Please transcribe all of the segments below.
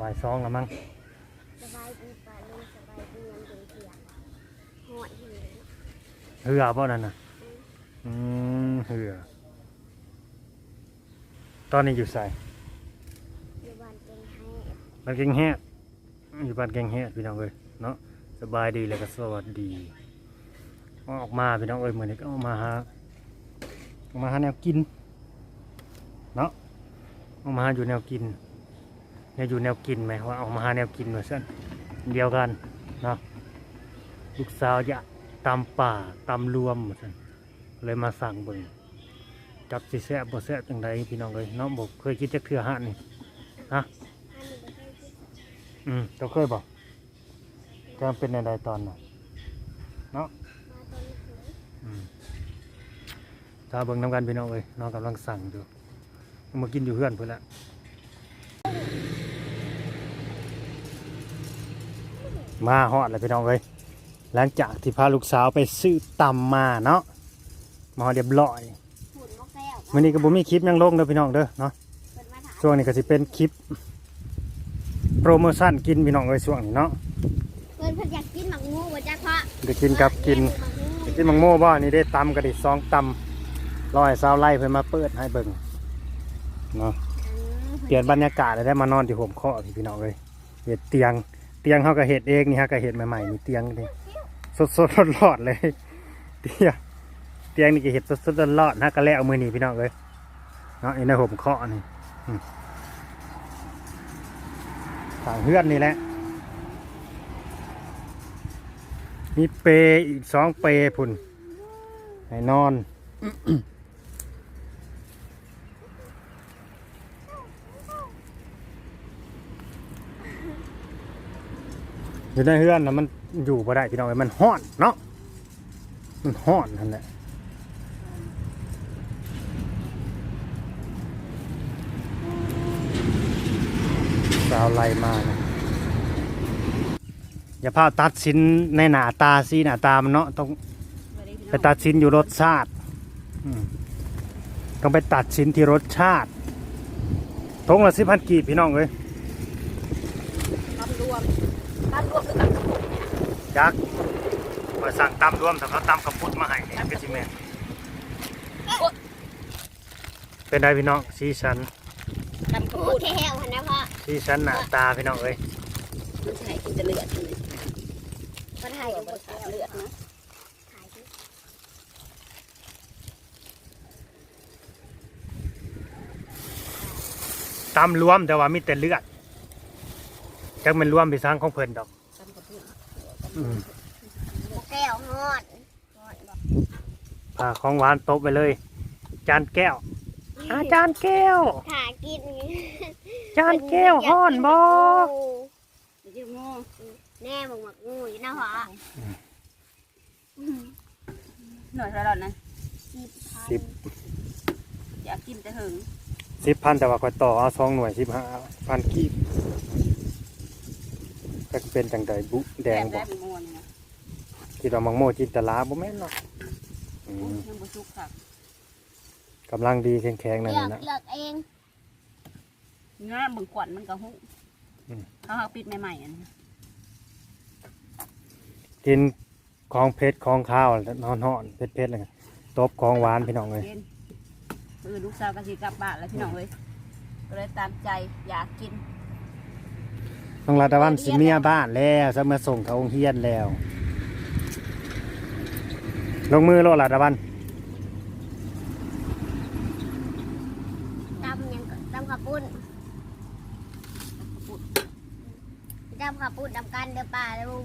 บ่ายสองแล้วมั้งสบายดีป่าลุงสบายดียังเป็นเสียงหอดหิวเหือบ่นั่นน่ะอืมเหือตอนนี้อยู่ใส่อยู่บ้านเก่งให้บ้านเก่งแฮดอยู่บ้านเก่งแฮดพี่น้องเอ้ยเนาะสบายดีแล้วก็สวัสดีออกมาพี่น้องเอ้ยมื้อนี้ก็ออกมาหาออกมาหาแนวกินเนาะออกมาหาอยู่แนวกินเนี่ยอยู่แนวกินไหมว่าออกมาหาแนวกินว่าซั่นเดียวกันเนาะลูกสาวอยากตำป่าตำรวมว่าซั่นเลยมาสั่งเบิ่งจับสิแซ่บบ่แซ่บจังไดพี่น้องเอ้ยเนาะบ่เคยคิดจักเทื่อหันนี้ไม่ใช่ที่อืมเจ้าเคยบอกจะเป็นอะไรตอนน่ะเนาะตอนนี้คืออืมถ้าเบิ่งน้ำกันพี่น้องเอ้ยน้องกำลังสั่งอยู่มากินอยู่เพื่อนเพื่อนละ มาฮอดเลยพี่น้องเอ้ยหลังจากที่พาลูกสาวไปซื้อตำมาเนาะมาฮอดเรียบร้อยหุ่นมกแก้วมื้อนี้ก็บ่มีคลิปยังลงเด้อพี่น้องเด้อเนาะเปิดมาถามช่วงนี้ก็สิเป็นคลิป โปรโมชั่นกินพี่น้องเอ้ยช่วงนี้เนาะเพื่อนเพื่อนอยากกินหมักงูบ่จ้าพ่อจะกินกับกินหมักงูไปกินมังโม่บ่นี่ได้ตำกันดิซองตำร้อยสาวไล่เพิ่นมาเปิดให้เบิ่งเนาะอืมเปลี่ยนบรรยากาศเลยได้มานอนที่ห่มข้อพี่พี่น้องเลยเห็ดเตียง เตียงเขาก็เห็ดเองนี่ฮะก็เห็ดใหม่ๆนี่เตียงนี่สดสดรอนร้อนๆเลย เตียงเตียงนี่ก็เห็ดสดสดรอนร้อนๆฮะก็แล้วมือนี่พี่น้องเลยเนาะไอ้ในห่มข้อนี่อืมต่างเฮือนนี่แหละมีเปย์อีกสองเปย์พุ่นให้นอน อยู่ในเฮือนนะมันอยู่บ่ได้พี่น้องเอ้ยมันห้อนเนาะมันห้อนนั่นแหละสาวไล่มานะอย่าพาตัดสินในหน้าตาสิหน้าตามันเนาะต้องไปตัดสินอยู่รสชาติต้องไปตัดสินที่รสชาติทงละสิบพันกีบพี่น้องเอ้ย ตำรวมตำรวมคือตำกระปุก ยักษ์มาสั่งตำรวมแต่เขาตำกระพุดมาให้เนี่ยเป็นสิแม่นเป็นไงพี่น้องสีสันตำกระปุกแก้วหันนะพ่อสีสันหน้าตาพี่น้องเอ้ยมันใช่กินแต่เลือดเลยมันให้กับบ่บ่ขาแก้ดวเลือดนะขายที่ตำรวมแต่ว่ามีแต่เลือดจักมันรวมไปสร้างของเพิ่นดอก แก้วฮอดฮอดบ่พาของหวานตบไปเลย จานแก้วอาจานแก้ว หากินจานแก้วห้อนบ่เดี๋ยวโง่แน่บอกหมักงูอยู่นะพ่อหน่อยเท่านั้นนะสิบอยากกินแต่หึงสิบพันแต่ว่าคอยต่อเอาสองหน่วยสิบห้าพันกีบ ก็เป็นจังใดบุแดงแดบ่งเป็นม่วนนะคิดว่ามังโมจินตลาบ่แม่นเนาะอืมยังบ่สุกค่ะกำลังดีแข็งๆนั่นเลือกน่ะนะ เลือกเองงาบึงกวนมันก็หุ้อืม เขาเอาปิดใหม่ๆอันนี้กินของเผ็ดของข้าวนอนห่อนๆเผ็ดๆเลยตบของหวานพี่น้องเลยกินเออลูกสาวก็สิกลับบ้านแล้วพี่น้องเอ้ยก็เลยตามใจอยากกิน น้องรัตวันสิเมียบ้านแล้วจะมาส่งเขาโรงเฮียนแล้ว ลงมือโลดรัตวันตำยังก็ตำข้าวปุ้นตำข้าวปุ้นตำกันเด้อป้าลุง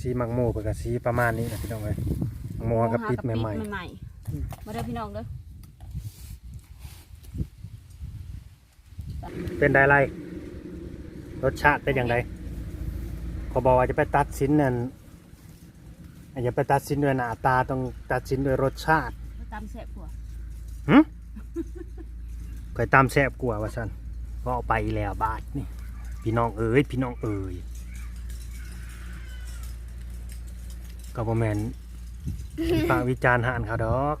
สีมังโมเปิดกับสีประมาณนี้นะพี่น้องเลยมังโมกับปิดใหม่ใหม่ๆมาเด้อพี่น้องเด้อๆเป็นไดไร รสชาติเป็นอย่างไรเขาบอกว่าจะไปตัดสินนั่นอย่าไปตัดสินด้วยหน้าตาต้องตัดสินด้วยรสชาติตามแซ่บกว่าหึเคยตามแซบกลัวว่าสันก็เอาไปแล้วบาทนี่พี่น้องเอ๋ยพี่น้องเอ๋ยก็บ่แมนฝากวิจารณ์หานเขาดอก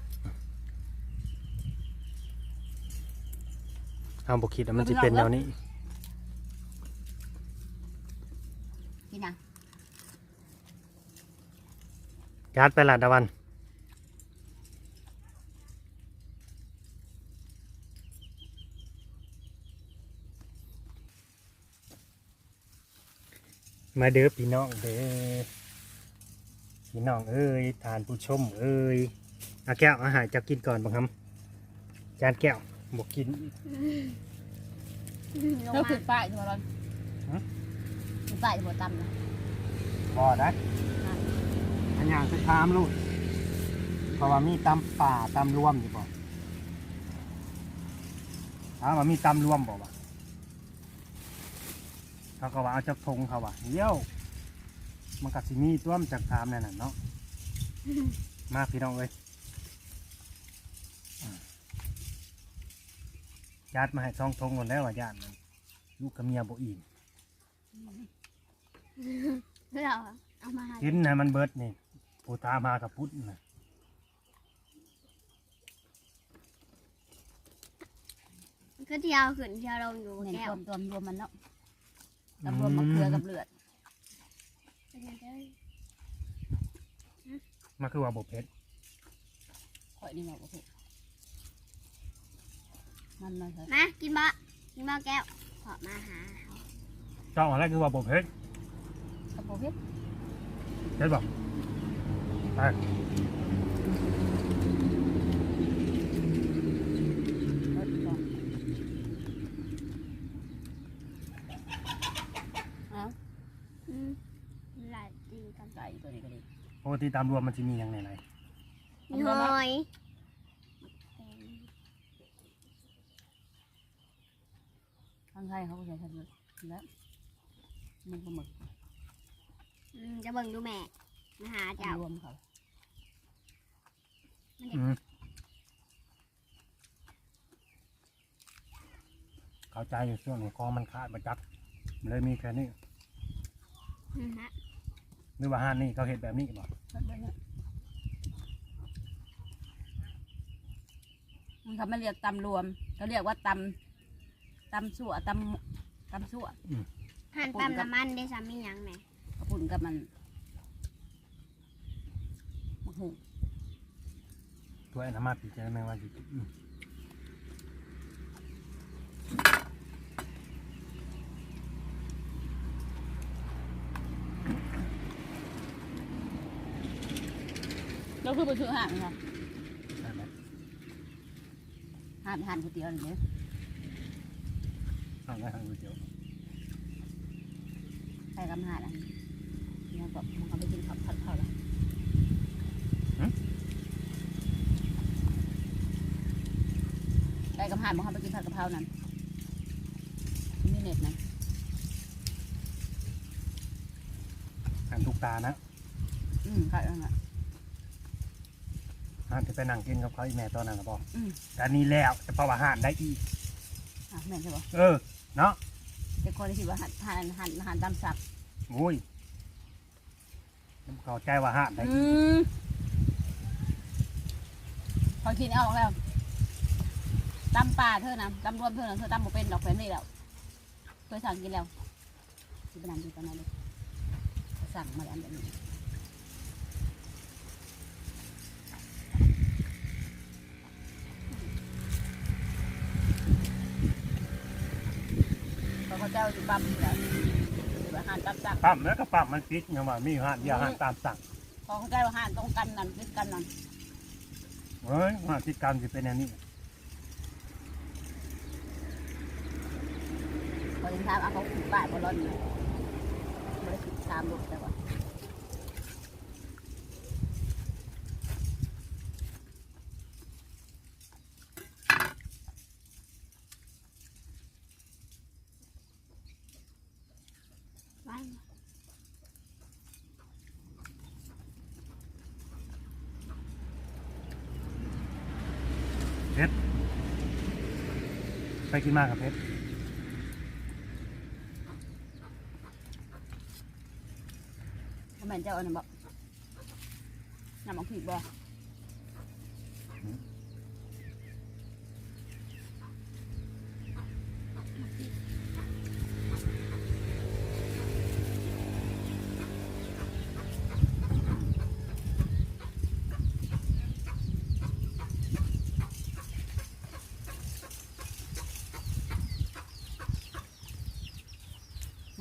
เอาบคิดว่ามันจะเป็นแนวนี้ ยัดไปละตะวัน มาเด้อพี่น้องเด้อพี่น้องเอ้ยทานผู้ชมเอ้ยเอาแก้วอาหารจะกินก่อนบังคับจานแก้วบอกกินอีกเจ้าขึ้นป้ายใช่ไหมร้อนฮะขึ้นป้ายจะบ่ตำนะบ่ได้อัน อย่างจะถามลูกเพราะว่ามีตำป่าตำรวมอยู่บ่ถามว่ามีตำรวมบ่วะเขาก็ว่าเอาจากทงเขาว่าเยี่ยวมันก็สิมีตัวมนจากถามนั่นน่ะเนาะมาพี่น้องเอ้ยอ่าญาติมาให้ช่องทงหมดแล้วว่าญาติมันลูกกับเมียบ่อิ่ม เราเอามาให้ กินให้มันเบิดนี่ ผู้ตามหากับพุทธนะก็เที่ยวขึ้นเที่ยวลงอยู่เน้นแก้คววามตัวรวมมันเนาะตำรวมมะเขือกับเลือดเป็นยังไงมันคือว่าบ่เผ็ดข่อยนี่บอกว่าถูกมันมาเถอะมากินบะกินบะแก้วขอมาหาเขาจ้องอะไรคือว่าบ่เผ็ดกระโปรงเพชรเผ็ดบ่ ไปรถก่อนเอาอืมหลายตีกันไก่ตัวนี้ก็ดีปกติตามรวมมันจะมีอย่างไหนไหนมีหอยข้างไทยเขาก็ใช้ทันเลยแล้วมันก็หมึกอืมจะเบิ่งดูแม่ มาหาเจ้ารวมเขาอืมเข้าใจอยู่ช่วงของคอมันขาดมาจักมันเลยมีแค่นี้อืมฮะหรือว่าห้านนี่เขาเห็นแบบนี้บ่ทันไปเนี่ยมันเขาไม่เรียกตำรวมเขาเรียกว่าตำตำสั่วตำตำสั่วหั่นปั๊มน้ำมันได้ซ้ำมีหยังไหม กระปุ่นกับมัน มะหูตัวไอ้น้ำมันปีเจไม่ว่าอยู่อืมเราคือไปซื้อห่านค่ะใช่ไหมห่านห่านก๋วยเตี๋ยวนี่เลยเอาไว้ทางก๋วยเตี๋ยวใส่กำห่านอันนี้แล้วก็มันก็ไปกินผัดผัดเขาละได้กำห่านมันเขาไปกินผัดกะเพรานั่นมีเน็ตนะหันทุกตานะอืมค่ะนั่นแหละห้านที่ไปนั่งกินกับเขาอีแม่ตอนนั้นนะบอกอืม แต่นี่แล้วจะเพราะว่าห้านได้อีก อะแม่นใช่ปะเออ เนาะแต่คนที่คิดว่าหันหันหันหันตามสับโอ้ยเข้าใจว่าห้านได้อือีกมพอคิดเอาออกแล้ว ตำปลาเธอนะตำรวมเธอนะเธอตำบ่เป็นดอกแฟนนี่แล้วเคยสั่งกินแล้วกินไปนานกินตอนนั้นเลยสั่งมาแล้วอันแบบนี้พอเขาเจ้าจุปั๊มอยู่แล้วอยู่อาหารตามสั่งปั๊มแล้วก็ปั๊มมันปิดยังว่ามีห้านเดียวห้านตามสั่งพอเขาเจ้าอาหารต้องกันนั่นคิดกันนั่นเฮ้ยห้านที่การจะเป็นอย่า คนถามเอาเขาถือนบ้านบอลลอนเลยบอลขึ้ตามลูกแต่ว่าเพชรไปกินมากกับเพชร มันจะเอาหนังบอกหนังบอกผีบอก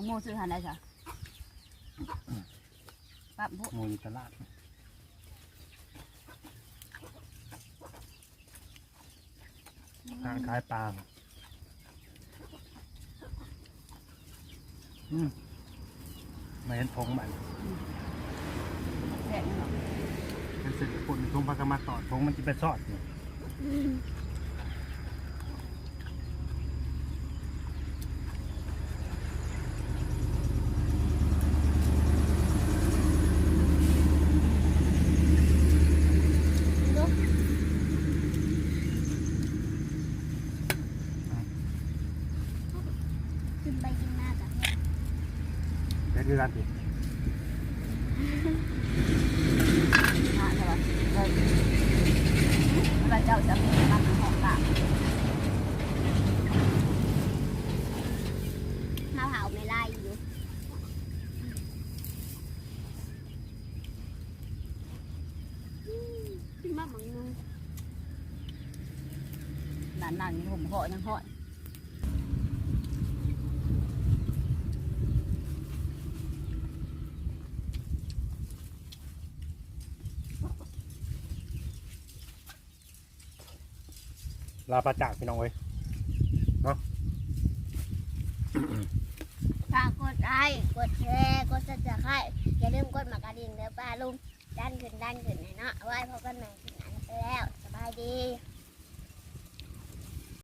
โมซื้อหันได้จ้ะ ปั๊บพวกหมูอยู่ตลาดร้านขายปลาอืมมาเห็นทงมันแดดนี่เนาะมันเสร็จปุ่นทงปลากระมาต่อทงมันจะไปซอดนี่ลูกขึ้นไปกินหน้ากับแม่ แคือกันดิหาใช่ปะเลยเวลาเจ้าจะมีน้ำหอมกากข้าวหาไม่ไล่อยู่มขึ้นมาหมังนึงนั่นนั่นๆผมเหาะยังเหาะ ลาปลาจากพี่น้องเว้ยฝากกดไลค์กดแชร์กดซับสไครต์อย่าลืมกดหมากกระดิ่งเด้อป้าลุงดันขึ้นดันขึ้นหน่อยเนาะเอาไว้พบกันใหม่ที่นั้นแล้วสบายดี